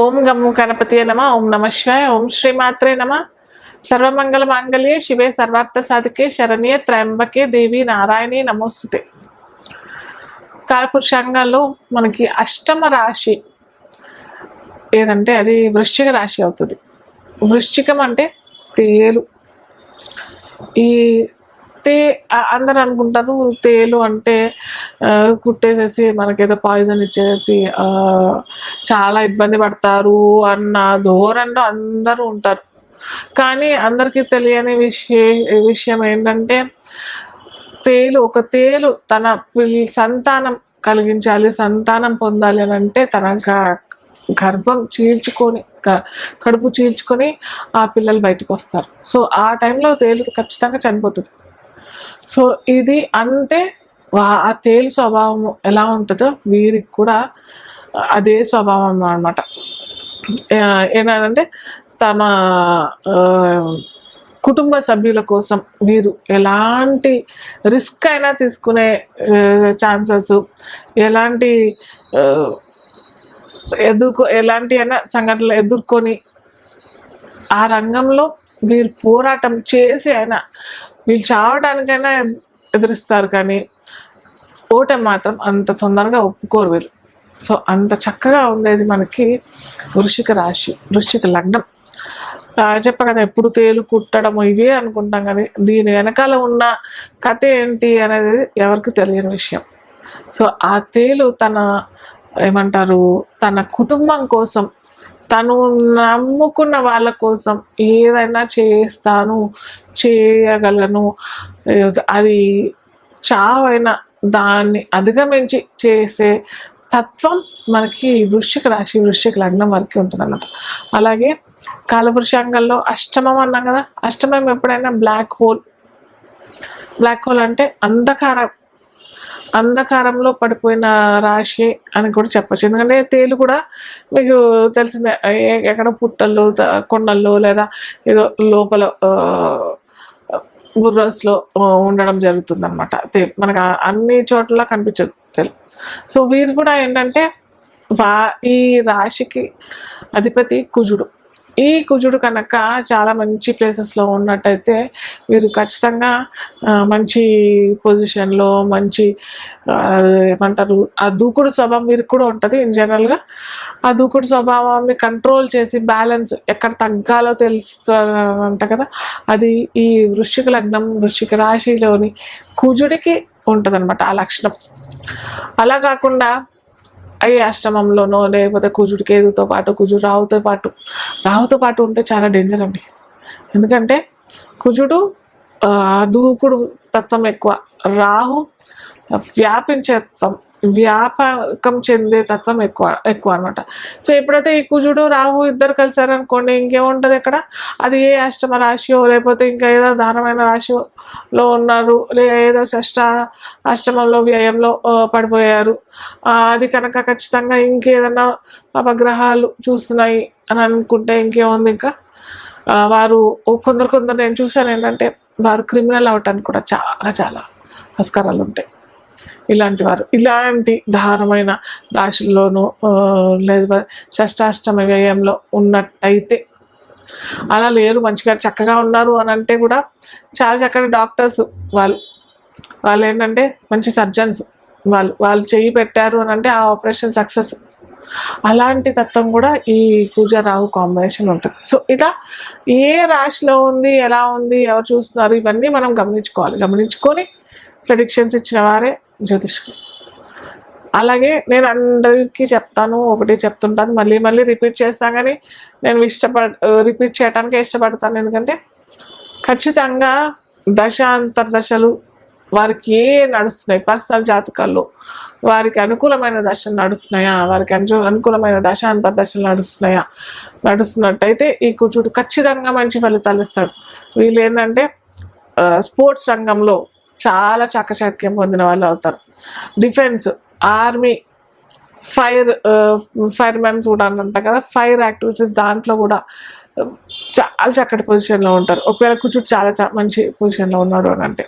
ఓం గమ్ము గణపతియే నమ ఓం నమ శివాయ ఓం శ్రీమాత్రే నమ. సర్వమంగళ మాంగళ్యే శివే సర్వార్థ సాధికే శరణ్యే త్రయంబకే దేవి నారాయణి నమోస్తుతే. కాలపురుషాంగాల్లో మనకి అష్టమ రాశి ఏదంటే అది వృశ్చిక రాశి అవుతుంది. వృశ్చికం అంటే తేలు. ఈ తే అందరు అనుకుంటారు తేలు అంటే కుట్టేసేసి మనకేదో పాయిజన్ ఇచ్చేసి చాలా ఇబ్బంది పడతారు అన్న ధోరణిలో అందరూ ఉంటారు. కానీ అందరికీ తెలియని విషయ విషయం ఏంటంటే తేలు ఒక తేలు తన పిల్- సంతానం కలిగించాలి సంతానం పొందాలి అని అంటే తన గ- గర్భం చీల్చుకొని కడుపు చీల్చుకొని ఆ పిల్లలు బయటకు వస్తారు. సో ఆ టైంలో తేలు ఖచ్చితంగా చనిపోతుంది. సో ఇది అంటే ఆ తేలు స్వభావం ఎలా ఉంటుందో వీరికి కూడా అదే స్వభావం అనమాట ఏంటంటే తమ కుటుంబ సభ్యుల కోసం వీరు ఎలాంటి రిస్క్ అయినా తీసుకునే ఛాన్సెస్ ఎలాంటి ఎదుర్కో ఎలాంటి అయినా సంఘటనలు ఎదుర్కొని ఆ రంగంలో వీరు పోరాటం చేసి అయినా వీళ్ళు చావడానికైనా ఎదురిస్తారు కానీ ఓటమి మాత్రం అంత తొందరగా ఒప్పుకోరు వీరు. సో అంత చక్కగా ఉండేది మనకి వృషిక రాశి వృషిక లగ్నం. చెప్ప కదా ఎప్పుడు తేలు కుట్టడం ఇవే అనుకుంటాం కానీ దీని వెనకాల ఉన్న కథ ఏంటి అనేది ఎవరికి తెలియని విషయం. సో ఆ తేలు తన ఏమంటారు తన కుటుంబం కోసం తను నమ్ముకున్న వాళ్ళ కోసం ఏదైనా చేస్తాను చేయగలను అది చావైన దాన్ని అధిగమించి చేసే తత్వం మనకి వృశ్చిక రాశి వృశ్చిక లగ్నం వరకు ఉంటుంది అన్నమాట అలాగే కాలపురుషాంగంలో అష్టమం అన్నాం కదా అష్టమం ఎప్పుడైనా బ్లాక్ హోల్. బ్లాక్ హోల్ అంటే అంధకారం. అంధకారంలో పడిపోయిన రాశి అని కూడా చెప్పచ్చు. ఎందుకంటే తేలు కూడా మీకు తెలిసిందే ఏ- ఎక్కడ పుట్టల్లో కొండల్లో లేదా ఏదో లోపల బుర్రాస్లో ఉండడం జరుగుతుంది అనమాట మనకు అన్ని చోట్ల కనిపించదు తెలుగు. సో వీరు కూడా ఏంటంటే వా ఈ రాశికి అధిపతి కుజుడు. ఈ కుజుడు కనుక చాలా మంచి ప్లేసెస్లో ఉన్నట్టయితే మీరు ఖచ్చితంగా మంచి పొజిషన్లో మంచి ఏమంటారు ఆ దూకుడు స్వభావం మీరు కూడా ఉంటుంది ఇన్ జనరల్గా ఆ దూకుడు స్వభావాన్ని కంట్రోల్ చేసి బ్యాలెన్స్ ఎక్కడ తగ్గాలో తెలుస్తుందంట కదా. అది ఈ వృశ్చిక లగ్నం వృశ్చిక రాశిలోని కుజుడికి ఉంటుంది ఆ లక్షణం. అలా కాకుండా అవి అష్టమంలోనో లేకపోతే కుజుడు కేతుతో పాటు కుజుడు రావుతో పాటు. రావుతో పాటు ఉంటే చాలా డేంజర్ అండి. ఎందుకంటే కుజుడు దూకుడు తత్వం ఎక్కువ. రాహు వ్యాపించే తత్వం వ్యాపకం చెందే తత్వం ఎక్కువ ఎక్కువ అనమాట సో ఎప్పుడైతే ఈ కుజుడు రాహు ఇద్దరు కలిసారనుకోండి ఇంకేముంటుంది ఇక్కడ అది ఏ అష్టమ రాశియో లేకపోతే ఇంకా ఏదో దానమైన రాశిలో ఉన్నారు లేదా ఏదో షష్ట అష్టమంలో వ్యయంలో పడిపోయారు. అది కనుక ఖచ్చితంగా ఇంకేదన్నా అపగ్రహాలు చూస్తున్నాయి అని అనుకుంటే ఇంకేముంది ఇంకా? వారు కొందరు కొందరు నేను చూశాను ఏంటంటే వారు క్రిమినల్ అవటానికి కూడా చాలా చాలా ఆస్కారాలు ఉంటాయి. ఇలాంటి వారు. ఇలాంటి దారుణమైన రాశుల్లోనూ లేదా షష్టాష్టమ వ్యయంలో ఉన్నట్టయితే అలా లేరు. మంచిగా చక్కగా ఉన్నారు అని అంటే కూడా చాలా చక్కటి డాక్టర్స్ వాళ్ళు. వాళ్ళు ఏంటంటే మంచి సర్జన్స్ వాళ్ళు. వాళ్ళు చేయి పెట్టారు అని అంటే ఆ ఆపరేషన్ సక్సెస్. అలాంటి తత్వం కూడా ఈ పూజారావు రాహు కాంబినేషన్ ఉంటుంది. సో ఇలా ఏ రాశిలో ఉంది ఎలా ఉంది ఎవరు చూస్తున్నారు ఇవన్నీ మనం గమనించుకోవాలి. గమనించుకొని ప్రెడిక్షన్స్ ఇచ్చిన వారే జ్యోతిష్కులు అలాగే నేను అందరికీ చెప్తాను ఒకటి చెప్తుంటాను మళ్ళీ మళ్ళీ రిపీట్ చేస్తాను కానీ నేను ఇష్టపడ రిపీట్ చేయడానికి ఇష్టపడతాను. ఎందుకంటే ఖచ్చితంగా దశ అంతర్దశలు వారికి ఏ నడుస్తున్నాయి? పర్సనల్ జాతకాల్లో వారికి అనుకూలమైన దశలు నడుస్తున్నాయా? వారికి అను అనుకూలమైన దశ దశలు నడుస్తున్నాయా? నడుస్తున్నట్టయితే ఈ కూర్చుడు ఖచ్చితంగా మంచి ఫలితాలు ఇస్తాడు. వీళ్ళు ఏంటంటే స్పోర్ట్స్ రంగంలో చాలా చాకచక్యం పొందిన వాళ్ళు అవుతారు. Defence army fire fire mans కూడా అని కదా ఫైర్ యాక్టివిటీస్ దాంట్లో కూడా uh, చాలా చక్కటి పొజిషన్లో ఉంటారు. ఒకవేళ కుజుడు చాలా మంచి పొజిషన్లో ఉన్నాడు అని అంటే.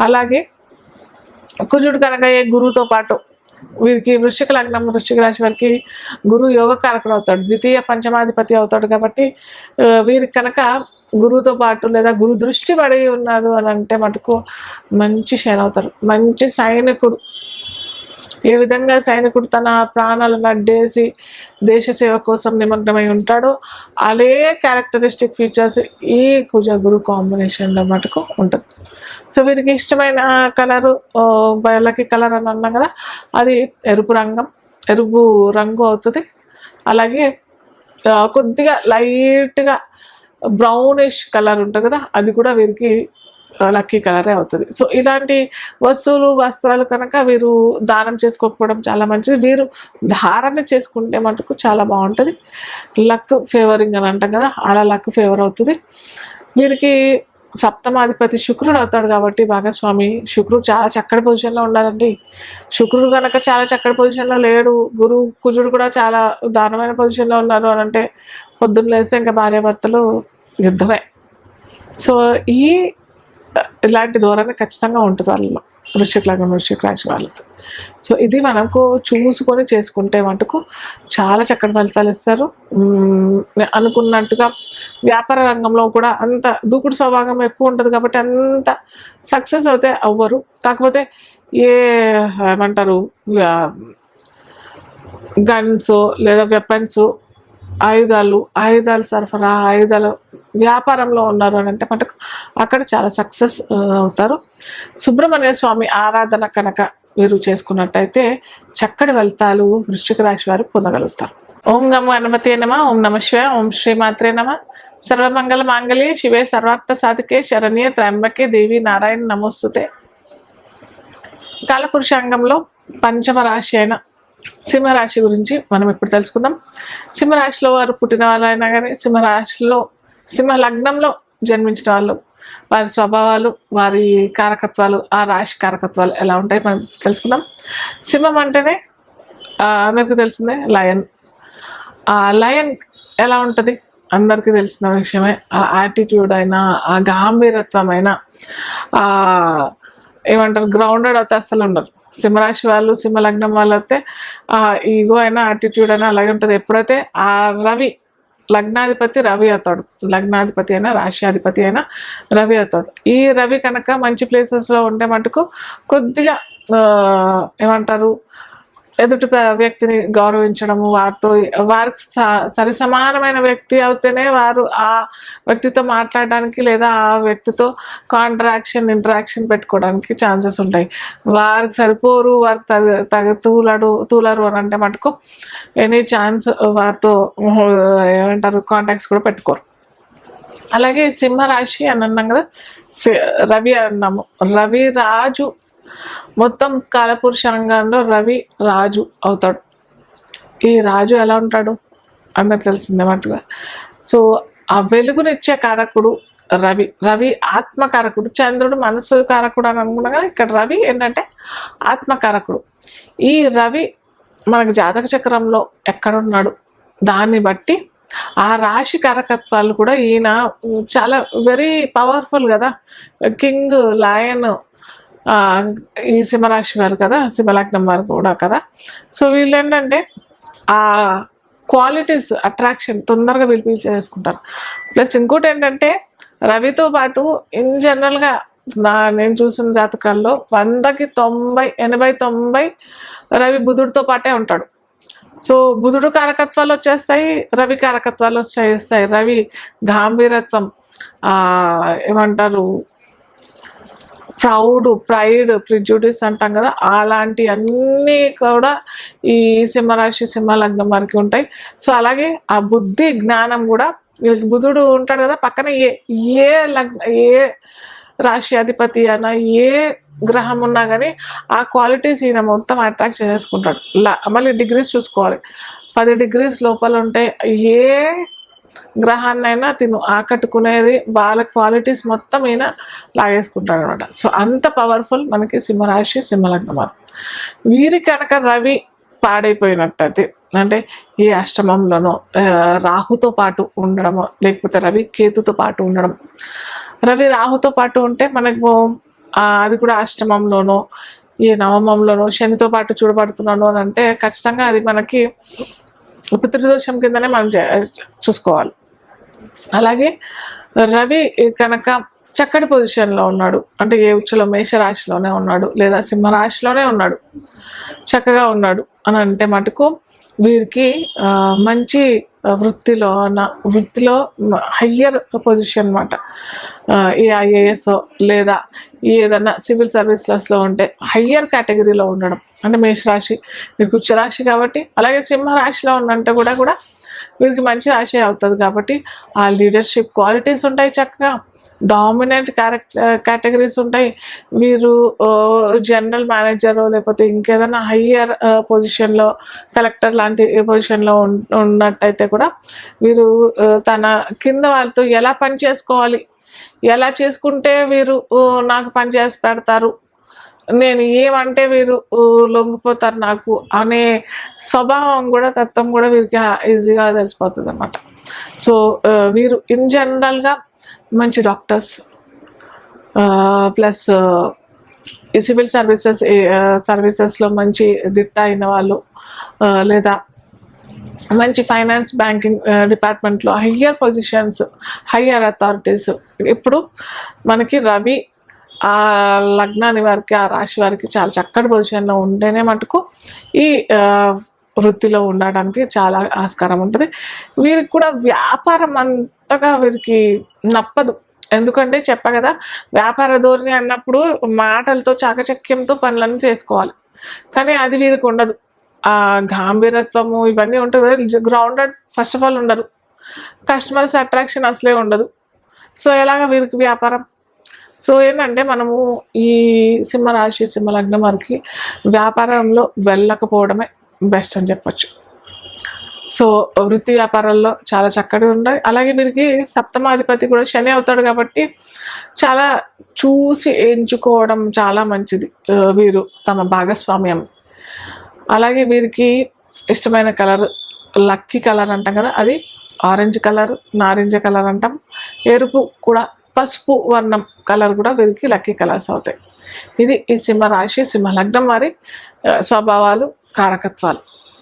అలాగే కుజుడు కనుక ఏ గురువుతో పాటు వీరికి వృశ్చిక లగ్నం వృశ్చిక రాశి వారికి గురువు యోగ కారకుడు అవుతాడు ద్వితీయ పంచమాధిపతి అవుతాడు కాబట్టి వీరికి కనుక గురువుతో పాటు లేదా గురు దృష్టి పడి ఉన్నారు అని అంటే మటుకు మంచి శని అవుతారు. మంచి సైనికుడు. ఏ విధంగా సైనికుడు తన ప్రాణాలను అడ్డేసి దేశ సేవ కోసం నిమగ్నమై ఉంటాడో అదే క్యారెక్టరిస్టిక్ ఫీచర్స్ ఈ కుజ గురు కాంబినేషన్లో మటుకు ఉంటుంది. సో వీరికి ఇష్టమైన కలరు వాళ్ళకి కలర్ అని అన్నాం కదా అది ఎరుపు రంగం ఎరుపు రంగు అవుతుంది. అలాగే కొద్దిగా లైట్గా బ్రౌనిష్ కలర్ ఉంటుంది కదా అది కూడా వీరికి లక్కీ కలరే అవుతుంది. సో ఇలాంటి వస్తువులు వస్త్రాలు కనుక వీరు దానం చేసుకోకపోవడం చాలా మంచిది. వీరు ధారణ చేసుకుంటే మటుకు చాలా బాగుంటుంది. లక్ ఫేవరింగ్ అని అంటాం కదా అలా లక్ ఫేవర్ అవుతుంది. వీరికి సప్తమాధిపతి శుక్రుడు అవుతాడు కాబట్టి భాగస్వామి శుక్రుడు చాలా చక్కటి పొజిషన్లో ఉండాలండి. శుక్రుడు కనుక చాలా చక్కటి పొజిషన్లో లేడు గురు కుజుడు కూడా చాలా దారుణమైన పొజిషన్లో ఉన్నారు అని అంటే పొద్దున్న లేస్తే ఇంకా భార్యాభర్తలు యుద్ధమే. సో ఈ ఇలాంటి ధోరణి ఖచ్చితంగా ఉంటుంది వాళ్ళలో. వృశ్చిక లగ్నం వృశ్చిక రాశి వాళ్ళతో. సో ఇది మనకు చూసుకొని చేసుకుంటే మటుకు చాలా చక్కటి ఫలితాలు ఇస్తారు. అనుకున్నట్టుగా వ్యాపార రంగంలో కూడా అంత దూకుడు స్వభావం ఎక్కువ ఉంటుంది కాబట్టి అంత సక్సెస్ అయితే అవ్వరు. కాకపోతే ఏ ఏమంటారు గన్స్ లేదా వెపన్స్ ఆయుధాలు ఆయుధాలు సరఫరా ఆయుధాలు వ్యాపారంలో ఉన్నారు అని అంటే మనకు అక్కడ చాలా సక్సెస్ అవుతారు. సుబ్రహ్మణ్య స్వామి ఆరాధన కనుక మీరు చేసుకున్నట్టయితే చక్కటి ఫలితాలు వృశ్చిక రాశి వారు పొందగలుగుతారు. ఓం నమో గణపతి నమ ఓం నమ శివ ఓం శ్రీమాత్రే నమ. సర్వమంగళ మాంగళ్యే శివే సర్వార్థ సాధికే శరణ్య త్రయంబకే దేవి నారాయణ నమోస్తుతే. కాలపురుషాంగంలో పంచమ రాశి అయిన సింహరాశి గురించి మనం ఇప్పుడు తెలుసుకుందాం. సింహరాశిలో వారు పుట్టిన వాళ్ళైనా కానీ సింహరాశిలో సింహ లగ్నంలో జన్మించిన వాళ్ళు వారి స్వభావాలు వారి కారకత్వాలు ఆ రాశి కారకత్వాలు ఎలా ఉంటాయి మనం తెలుసుకుందాం. సింహం అంటేనే అందరికీ తెలిసిందే లయన్. ఆ లయన్ ఎలా ఉంటుంది? అందరికీ తెలిసిన విషయమే. ఆ యాటిట్యూడ్ అయినా ఆ గాంభీరత్వం అయినా ఆ ఏమంటారు గ్రౌండెడ్ అయితే అసలు ఉండరు. సింహరాశి వాళ్ళు సింహలగ్నం వాళ్ళు అయితే ఈగో అయినా యాటిట్యూడ్ అయినా అలాగే ఉంటుంది. ఎప్పుడైతే ఆ రవి లగ్నాధిపతి రవి అవుతాడు. లగ్నాధిపతి అయినా రాశ్యాధిపతి అయినా రవి అవుతాడు. ఈ రవి కనుక మంచి ప్లేసెస్లో ఉంటే మటుకు కొద్దిగా ఏమంటారు ఎదుటి వ్యక్తిని గౌరవించడము వారితో వారికి స- సరి సమానమైన వ్యక్తి అవుతేనే వారు ఆ వ్యక్తితో మాట్లాడడానికి లేదా ఆ వ్యక్తితో కాంట్రాక్షన్ ఇంటరాక్షన్ పెట్టుకోవడానికి ఛాన్సెస్ ఉంటాయి. వారికి సరిపోరు వారికి తగ తగ తూలడు తూలరు అని అంటే మటుకు ఎనీ ఛాన్స్ వారితో ఏమంటారు కాంటాక్ట్స్ కూడా పెట్టుకోరు. అలాగే సింహరాశి అని అన్నాం కదా సి- రవి అన్నాము. రవి రాజు మొత్తం కాలపురుషాంగంలో రవి రాజు అవుతాడు. ఈ రాజు ఎలా ఉంటాడు? అందరికి తెలిసిందే మటుగా. సో ఆ వెలుగునిచ్చే కారకుడు రవి. రవి ఆత్మకారకుడు చంద్రుడు మనసు కారకుడు అని అనుకున్నాం కదా ఇక్కడ రవి ఏంటంటే ఆత్మకారకుడు ఈ రవి మనకు జాతక చక్రంలో ఎక్కడున్నాడు? దాన్ని బట్టి ఆ రాశి కారకత్వాలు కూడా ఈయన చాలా వెరీ పవర్ఫుల్ కదా. కింగ్ లయన్ ఈ సింహరాశి వారు కదా సింహలగ్నం వారు కూడా కదా. సో వీళ్ళు ఏంటంటే ఆ క్వాలిటీస్ అట్రాక్షన్ తొందరగా వీళ్ళు చేసుకుంటారు. ప్లస్ ఇంకోటి ఏంటంటే రవితో పాటు ఇన్ జనరల్గా నా నేను చూసిన జాతకాల్లో వందకి తొంభై ఎనభై తొంభై రవి బుధుడితో పాటే ఉంటాడు. సో బుధుడు కారకత్వాలు వచ్చేస్తాయి రవి కారకత్వాలు వచ్చేస్తాయి. రవి గాంభీరత్వం ఏమంటారు ప్రౌడ్ ప్రైడ్ ప్రిజుడిస్ అంటాం కదా అలాంటి అన్నీ కూడా ఈ సింహరాశి సింహలగ్నం వారికి ఉంటాయి. సో అలాగే ఆ బుద్ధి జ్ఞానం కూడా వీళ్ళకి బుధుడు ఉంటాడు కదా పక్కన ఏ ఏ లగ్న ఏ రాశి అధిపతి అన్న ఏ గ్రహం ఉన్నా కానీ ఆ క్వాలిటీస్ ఈయన మొత్తం అట్రాక్ట్ చేసుకుంటాడు లా- మళ్ళీ డిగ్రీస్ చూసుకోవాలి. పది డిగ్రీస్ లోపల ఉంటే ఏ గ్రహాన్నైనా తిను ఆకట్టుకునేది వాళ్ళ క్వాలిటీస్ మొత్తం ఈయన లాగేసుకుంటాడు అనమాట సో అంత పవర్ఫుల్ మనకి సింహరాశి సింహలగ్నం వీరి కనుక రవి పాడైపోయినట్టయితే అంటే ఈ అష్టమంలోనో రాహుతో పాటు ఉండడము లేకపోతే రవి కేతుతో పాటు ఉండడం రవి రాహుతో పాటు ఉంటే మనకు అది కూడా అష్టమంలోనో ఈ నవమంలోనో శనితో పాటు చూడబడుతున్నాను అని అంటే ఖచ్చితంగా అది మనకి పితృదోషం కిందనే మనం చే- చూసుకోవాలి. అలాగే రవి కనుక చక్కటి పొజిషన్లో ఉన్నాడు. అంటే ఏ ఉచ్చులో మేషరాశిలోనే ఉన్నాడు. లేదా సింహరాశిలోనే ఉన్నాడు. చక్కగా ఉన్నాడు. అని అంటే మటుకు వీరికి మంచి వృత్తిలో నా వృత్తిలో హయ్యర్ పొజిషన్ అనమాట ఈ ఐఏఎస్ లేదా ఏదన్నా సివిల్ సర్వీసెస్లో ఉంటే హయ్యర్ కేటగిరీలో ఉండడం. అంటే మేషరాశి మీరు ఉచ్చ రాశి కాబట్టి అలాగే సింహరాశిలో ఉన్నంటే కూడా కూడా వీరికి మంచి రాశి అవుతుంది కాబట్టి ఆ లీడర్షిప్ క్వాలిటీస్ ఉంటాయి చక్కగా. డామినెంట్ క్యారెక్టర్ కేటగిరీస్ ఉంటాయి. వీరు జనరల్ మేనేజర్ లేకపోతే ఇంకేదైనా హయ్యర్ పొజిషన్లో కలెక్టర్ లాంటి పొజిషన్లో ఉన్నట్టయితే కూడా వీరు తన కింద వాళ్ళతో ఎలా పని చేసుకోవాలి? ఎలా చేసుకుంటే వీరు నాకు పని చేసి పెడతారు? నేను ఏమంటే వీరు లొంగిపోతారు నాకు అనే స్వభావం కూడా తత్వం కూడా వీరికి ఈజీగా తెలిసిపోతుంది అనమాట సో వీరు ఇన్ జనరల్గా మంచి డాక్టర్స్. ప్లస్ ఈ సివిల్ సర్వీసెస్ సర్వీసెస్లో మంచి దిట్ట అయిన వాళ్ళు లేదా మంచి ఫైనాన్స్ బ్యాంకింగ్ డిపార్ట్మెంట్లో హయ్యర్ పొజిషన్స్ హయ్యర్ అథారిటీస్. ఇప్పుడు మనకి రవి ఆ లగ్నాన్ని వారికి ఆ రాశి వారికి చాలా చక్కటి పొజిషన్లో ఉంటేనే మటుకు ఈ వృత్తిలో ఉండడానికి చాలా ఆస్కారం ఉంటుంది. వీరికి కూడా వ్యాపారం కొత్తగా వీరికి నప్పదు. ఎందుకంటే చెప్పా కదా వ్యాపార ధోరణి అన్నప్పుడు మాటలతో చాకచక్యంతో పనులను చేసుకోవాలి. కానీ అది వీరికి ఉండదు. ఆ గాంభీరత్వము ఇవన్నీ ఉంటాయి గ్రౌండెడ్ ఫస్ట్ ఆఫ్ ఆల్ ఉండరు కస్టమర్స్ అట్రాక్షన్ అసలే ఉండదు. సో ఎలాగ వీరికి వ్యాపారం? సో ఏంటంటే మనము ఈ సింహరాశి సింహలగ్నం వారికి వ్యాపారంలో వెళ్ళకపోవడమే బెస్ట్ అని చెప్పచ్చు. సో వృత్తి వ్యాపారాల్లో చాలా చక్కటి ఉన్నాయి అలాగే వీరికి సప్తమాధిపతి కూడా శని అవుతాడు కాబట్టి చాలా చూసి ఎంచుకోవడం చాలా మంచిది వీరు తమ భాగస్వామ్యం. అలాగే వీరికి ఇష్టమైన కలర్ లక్కీ కలర్ అంటాం కదా అది ఆరెంజ్ కలర్ నారింజ కలర్ అంటాం. ఎరుపు కూడా పసుపు వర్ణం కలర్ కూడా వీరికి లక్కీ కలర్స్ అవుతాయి. ఇది ఈ సింహ రాశి సింహ లగ్నం వారి స్వభావాలు కారకత్వాలు.